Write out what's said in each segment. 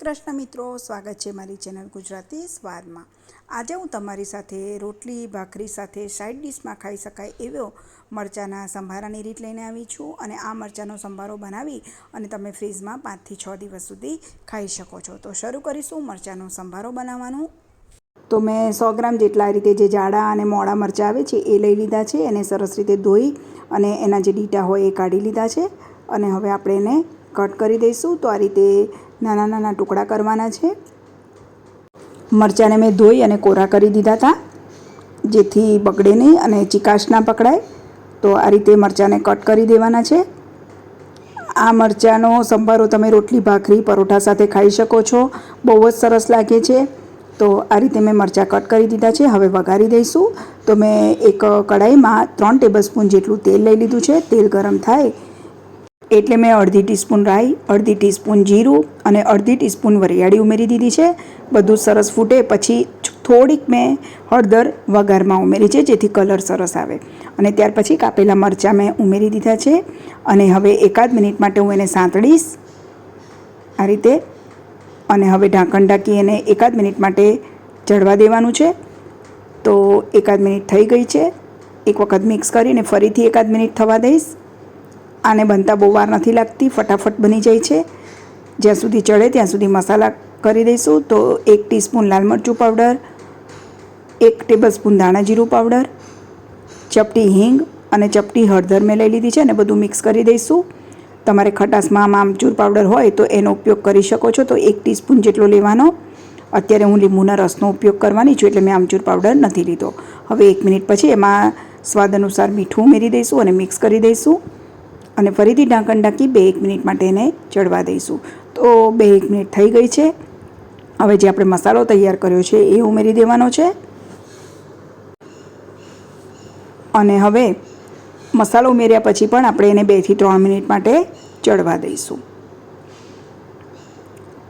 કૃષ્ણ મિત્રો, સ્વાગત છે મારી ચેનલ ગુજરાતી સ્વાદમાં. આજે હું તમારી સાથે રોટલી, ભાખરી સાથે સાઈડ ડિશમાં ખાઈ શકાય એવો મરચાંના સંભારાની રીત લઈને આવી છું અને આ મરચાંનો સંભારો બનાવી અને તમે ફ્રીજમાં પાંચથી છ દિવસ સુધી ખાઈ શકો છો. તો શરૂ કરીશું મરચાંનો સંભારો બનાવવાનું. તો મેં સો ગ્રામ જેટલા રીતે જે જાડા અને મોડા મરચાં આવે છે એ લઈ લીધા છે. એને સરસ રીતે ધોઈ અને એના જે ડીટા હોય એ કાઢી લીધા છે. અને હવે આપણે એને કટ કરી દઈશું. તો આ રીતે નાના નાના ટુકડા કરવાના છે. મરચાંને મેં ધોઈ અને કોરા કરી દીધા હતા જેથી બગડે નહીં અને ચિકાશ ના પકડાય. તો આ રીતે મરચાંને કટ કરી દેવાના છે. આ મરચાંનો સંભારો તમે રોટલી, ભાખરી, પરોઠા સાથે ખાઈ શકો છો. બહુ જ સરસ લાગે છે. તો આ રીતે મેં મરચાં કટ કરી દીધા છે. હવે વઘારી દઈશું. તો મેં એક કઢાઈમાં ત્રણ ટેબલ સ્પૂન જેટલું તેલ લઈ લીધું છે. તેલ ગરમ થાય એટલે મેં અડધી ટીસ્પૂન રાઈ, અડધી ટીસ્પૂન જીરું અને અડધી ટીસ્પૂન વરિયાળી ઉમેરી દીધી છે. બધું સરસ ફૂટે પછી થોડીક મેં હળદર વઘારમાં ઉમેરી છે, જેથી કલર સરસ આવે. અને ત્યાર પછી કાપેલા મરચાં મેં ઉમેરી દીધા છે. અને હવે એકાદ મિનિટ માટે હું એને સાંતળીશ. આ રીતે. અને હવે ઢાંકણ ઢાંકી એને એકાદ મિનિટ માટે ચડવા દેવાનું છે. તો એકાદ મિનિટ થઈ ગઈ છે. એક વખત મિક્સ કરીને ફરીથી એકાદ મિનિટ થવા દઈશ. આને બનતા બહુ વાર નથી લાગતી, ફટાફટ બની જાય છે. જ્યાં સુધી ચડે ત્યાં સુધી મસાલા કરી દઈશું. તો એક ટીસ્પૂન લાલ મરચું પાવડર, એક ટેબલસ્પૂન ધાણા જીરું પાવડર, ચપટી હિંગ અને ચપટી હળદર મેં લઈ લીધી છે અને બધું મિક્સ કરી દઈશું. તમારે ખટાશમાં આમચૂર પાવડર હોય તો એનો ઉપયોગ કરી શકો છો. તો એક ટીસ્પૂન જેટલો લેવાનો. અત્યારે હું લીંબુના રસનો ઉપયોગ કરવાની છું એટલે મેં આમચૂર પાવડર નથી લીધો. હવે એક મિનિટ પછી એમાં સ્વાદ અનુસાર મીઠું ઉમેરી દઈશું અને મિક્સ કરી દઈશું. અને ફરીથી ઢાંકણ ઢાંકી બે એક મિનિટ માટે એને ચડવા દઈશું. તો બે એક મિનિટ થઈ ગઈ છે. હવે જે આપણે મસાલો તૈયાર કર્યો છે એ ઉમેરી દેવાનો છે. અને હવે મસાલો ઉમેર્યા પછી પણ આપણે એને બેથી ત્રણ મિનિટ માટે ચડવા દઈશું.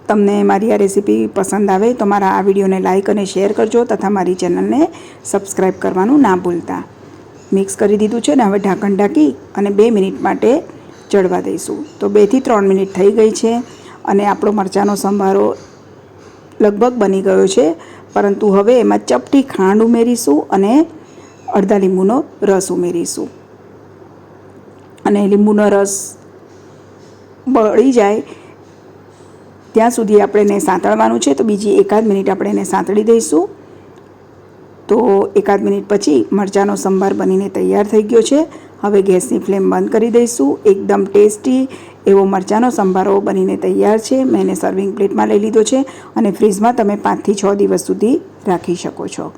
તમને મારી આ રેસીપી પસંદ આવે તો મારા આ વિડીયોને લાઇક અને શેર કરજો તથા મારી ચેનલને સબસ્ક્રાઈબ કરવાનું ના ભૂલતા. મિક્સ કરી દીધું છે ને હવે ઢાંકણ ઢાંકી અને બે મિનિટ માટે ચડવા દઈશું. તો બેથી ત્રણ મિનિટ થઈ ગઈ છે અને આપણો મરચાંનો સંભારો લગભગ બની ગયો છે, પરંતુ હવે એમાં ચપટી ખાંડ ઉમેરીશું અને અડધા લીંબુનો રસ ઉમેરીશું. અને લીંબુનો રસ બળી જાય ત્યાં સુધી આપણે એને સાંતળવાનું છે, તો બીજી એકાદ મિનિટ આપણે એને સાંતળી દઈશું. તો એકાદ મિનિટ પછી મરચાંનો સંભાર બનીને તૈયાર થઈ ગયો છે. હવે ગેસની ફ્લેમ બંધ કરી દઈશું. એકદમ ટેસ્ટી એવો મરચાંનો સંભારો બનીને તૈયાર છે. મેં એને સર્વિંગ પ્લેટમાં લઈ લીધો છે અને ફ્રીઝમાં તમે પાંચથી છ દિવસ સુધી રાખી શકો છો.